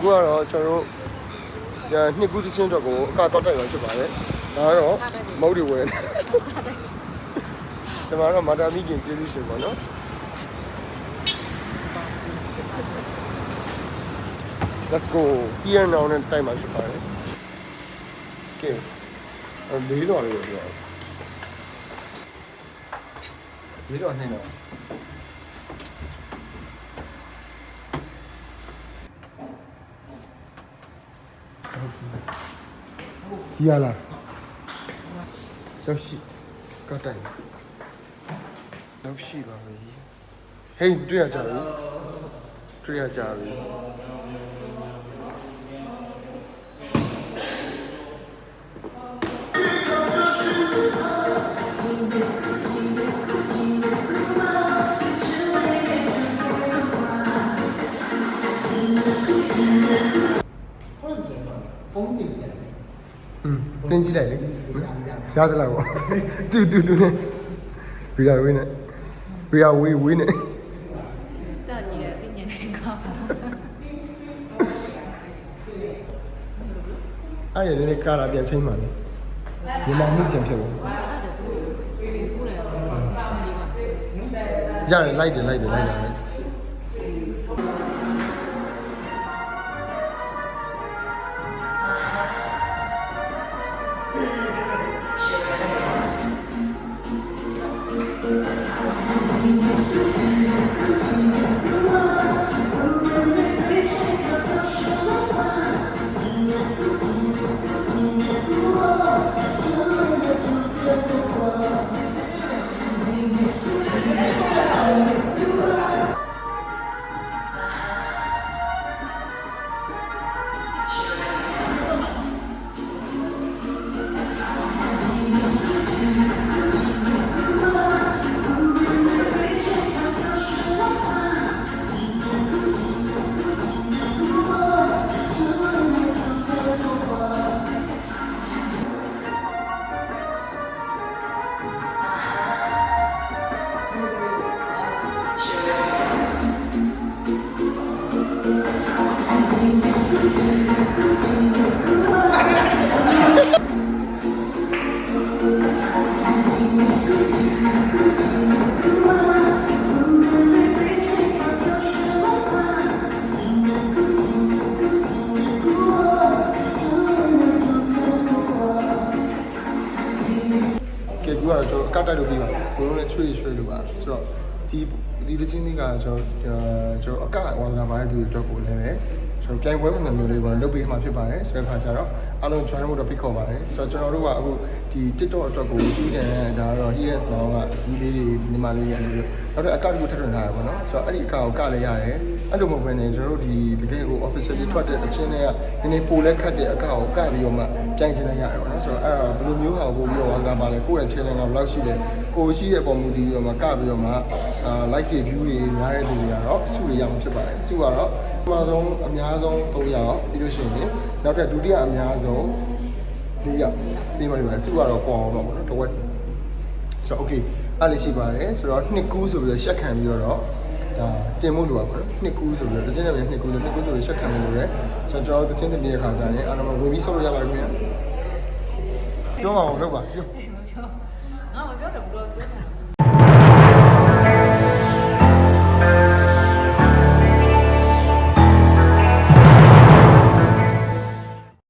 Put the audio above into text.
အခုကတော့ကျွန်တော်တို့ညာနှစ်ခုတစ်ချင်းတော့ကိုအကတောက်တိုက်ရဖြစ်ပါတယ်ဒါကတော့မုတ်တွေဝယ်နေဒီမှာတော့မာတာမီကင်ကျေးဇူးရှင်ပါနော် Let's go ပြင်းအောင်နဲ့တိုက်မှာဖြစ်ပါတယ်ကဲအဲလေးတော်လေးကိုပြောလေးတော်နှင်းတော့ ဒီရလားရောက်ရှိကတိုင်ရောက်ရှိပါပြီဟေးတွေ့ရကြပြီတွေ့ရကြပြီ တင်းကြီးလိုက်လေရှားသလားပေါ့တူတူတူနဲ့ဝီယာဝေးနဲ့ဝီယာဝေးဝေးနဲ့ကြာကြီးရစင်းနေကောင်းအဲ့ရနေကားလာပြန်ချိန်ပါလေညီမမှုပြန်ဖြစ်လို့ရတယ်လိုက်တယ်လိုက်တယ်လိုက်တယ် တော့ကျွန်တော်ကတ်တိုက်လို့ပြီးပါကိုလုံးနဲ့ချွေးရွှေလို့ပါဆိုတော့ဒီဒီလချင်းလေးကကျွန်တော်ကျွန်တော်အကဝါဒနာပါတဲ့သူတွေအတွက်ကိုလည်းပဲကျွန်တော်ပြိုင်ပွဲပုံစံမျိုးလေးပေါ့လုပ်ပေးမှဖြစ်ပါတယ်ဆိုတဲ့ခါကျတော့အားလုံး join ဖို့တော့ဖိတ်ခေါ်ပါတယ်ဆိုတော့ကျွန်တော်တို့ကအခုဒီ TikTok အတွက်ကိုကြီးတယ်ဒါတော့ here ဆိုတော့ကဒီလေးတွေညီမလေးတွေအဲ့လိုနောက်တော့အကတစ်ခုထပ်ထွင်ထားရပါတော့ဆိုတော့အဲ့ဒီအကကိုကလည်းရတယ် အဲ့လိုမဟုတ်ဘဲနဲ့ကျွန်တော်တို့ဒီတကယ်ကို officially ထွက်တဲ့အချင်းတွေကနည်းနည်းပိုလဲခတ်တဲ့အကကိုကပြီးတော့မှပြိုင်ချင်လိုက်ရတယ်ပေါ့နော်ဆိုတော့အဲ့ဒါဘယ်လိုမျိုးဟာကိုပြီးတော့ဝါကပါလဲကိုယ့်ရဲ့ channel ကဘယ်လောက်ရှိလဲကိုရှိတဲ့ပုံမူတည်ပြီးတော့မှကပြီးတော့မှအာ like တွေ view တွေများတဲ့သူတွေကတော့စုတွေရမှာဖြစ်ပါတယ်စုကတော့ပထမဆုံးအများဆုံး300ပြီးလို့ရှိရင်နောက်ထပ်ဒုတိယအများဆုံး400ပြီးမှလည်းစုကတော့ကွာအောင်တော့ပေါ့နော်တစ်ဝက်စီဆိုတော့ okay အဲ့လေးရှိပါတယ်ဆိုတော့နှစ်ကူးဆိုပြီးတော့ရှက်ခံပြီးတော့ ဒါတင်မှုလိုပါပေါ့နှစ်ကူးဆိုပြီးတော့တစ်စင်းနဲ့ပဲနှစ်ကူးလို့နှစ်ကူးဆိုပြီးရှက်ခံလို့ရတယ်ဆိုတော့ကျွန်တော်တစ်စင်းတစ်ပြေခါကြရင်အားလုံးဝင်ပြီးဆောက်လို့ရပါခင်ဗျာပြောပါဦးလုပ်ပါပြောငါမပြောတော့ဘူးတော့ပြောတာ